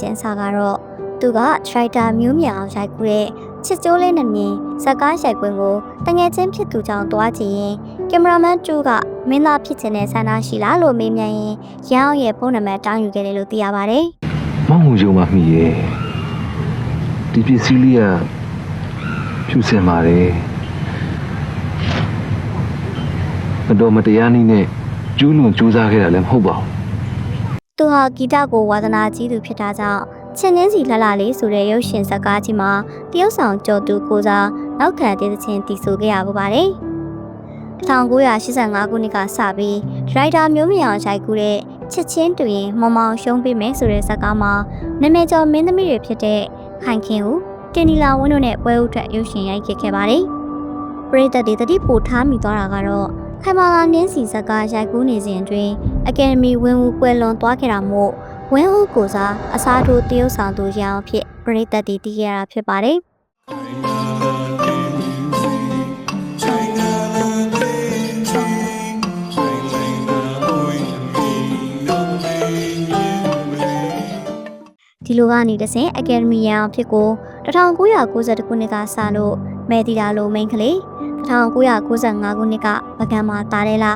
ချင်းစာကတော့သူကထရိုက်တာမျိုးမြောင်အောင်ရိုက်ကူတဲ့ချစ်ကျိုးလေးနဲ့မြင်ဇက်ကားရိုက်ကွင်းကိုတငယ်ချင်းဖြစ်သူကြောင့်တွားကြည့်ရင်ကင်မရာမန်တူကမင်းသားဖြစ်ခြင်းနဲ့ဆန္ဒရှိလားလို့မေးမြန်းရင်ရန်အောင်ရဲ့ဖုန်းနံပါတ်တောင်းယူခဲ့တယ်လို့သိရပါတယ်မောင်ကိုယုံမှမိရဲ့ဒီပစ္စည်းလေးကဖြူစင်ပါတယ်မတော်မတရားနည်းနဲ့ကျူးလွန်ကြိုးစားခဲ့တာလည်းမဟုတ်ပါဘူး။ သူဟာဂီတကိုဝါသနာကြီးသူဖြစ်တာကြောင့်ချင်းချင်းစီလှလှလေးဆိုတဲ့ရုပ်ရှင်ဇာတ်ကားကြီးမှာတရုတ်ဆောင်ကျော်သူကိုစားနောက်ခံတည်သချင်းတည်ဆိုခဲ့ရပူပါတယ်။1985ခုနှစ်ကစပြီးဒရိုက်တာမျိုးမြောင်ရိုက်ကူးတဲ့ချစ်ချင်းတူရင်မောင်မောင်ရှုံးပေးမယ်ဆိုတဲ့ဇာတ်ကားမှာနာမည်ကျော်မင်းသမီးတွေဖြစ်တဲ့ခိုင်ခင်ဦးတင်နီလာဝင်းတို့နဲ့ပွဲဥထွက်ရုပ်ရှင်ရိုက်ခဲ့ခဲ့ပါတယ်။ပရိသတ်တွေတတိပိုထားမိသွားတာကတော့ ခိုင်မာလာနင်းစီဇာတ်ကားရိုက်ကူးနေစဉ်အတွင်းအကယ်ဒမီဝင်းဦးကွယ်လွန်သွားခဲ့တာမို့ဝင်းဦးကိုစားအစားထိုးတရုတ်ဆောင်သူရအောင်ဖြစ်ပရိသတ်တွေတည်ခဲ့တာဖြစ်ပါတယ်။ဒီလိုကနေတဆင်အကယ်ဒမီရန်အဖြစ်ကို1992ခုနှစ်ကစလို့မဲတီတာလိုမိန်ကလေး 1995ခုနှစ်ကပကံမာတာရဲလာ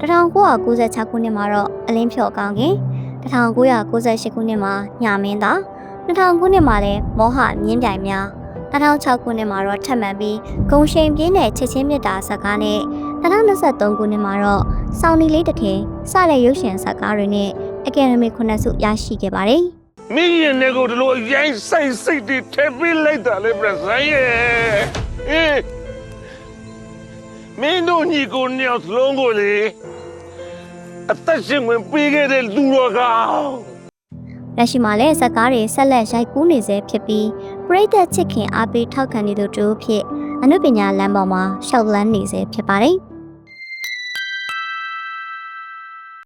1996ခုနှစ်မှာတော့အလင်းဖြော်ကောင်းခင်1998ခုနှစ်မှာညမင်းသား2000ခုနှစ်မှာလည်းမောဟမြင်းပြိုင်များ2006ခုနှစ်မှာတော့ထပ်မံပြီးဂုံရှိန်ပြင်းတဲ့ချစ်ချင်းမြတ်တာဇာတ်ကားနဲ့2023ခုနှစ်မှာတော့စောင်းနီလေးတစ်ထည်စတဲ့ရုပ်ရှင်ဇာတ်ကားတွေနဲ့အကယ်ဒမီခုနှစ်ဆုရရှိခဲ့ပါတယ်မင်းရင်နဲ့ကိုဒီလိုအရင်စိတ်စိတ်တွေထည့်ပေးလိုက်တာလေပြဆိုင်ရဲ့အေး မင်းတို့ညီကိုညောင်စလုံးကိုလေအသက်ရှင်ဝင်ပေးခဲ့တဲ့လူတော်ကောင်လက်ရှိမှာလည်းဇက်ကားတွေဆက်လက်ရိုက်ကူးနေဆဲဖြစ်ပြီးပရိသတ်ချစ်ခင်အားပေးထောက်ခံနေသူတို့ဖြစ်အနုပညာလမ်းပေါ်မှာရှောက်လန်းနေဆဲဖြစ်ပါတယ်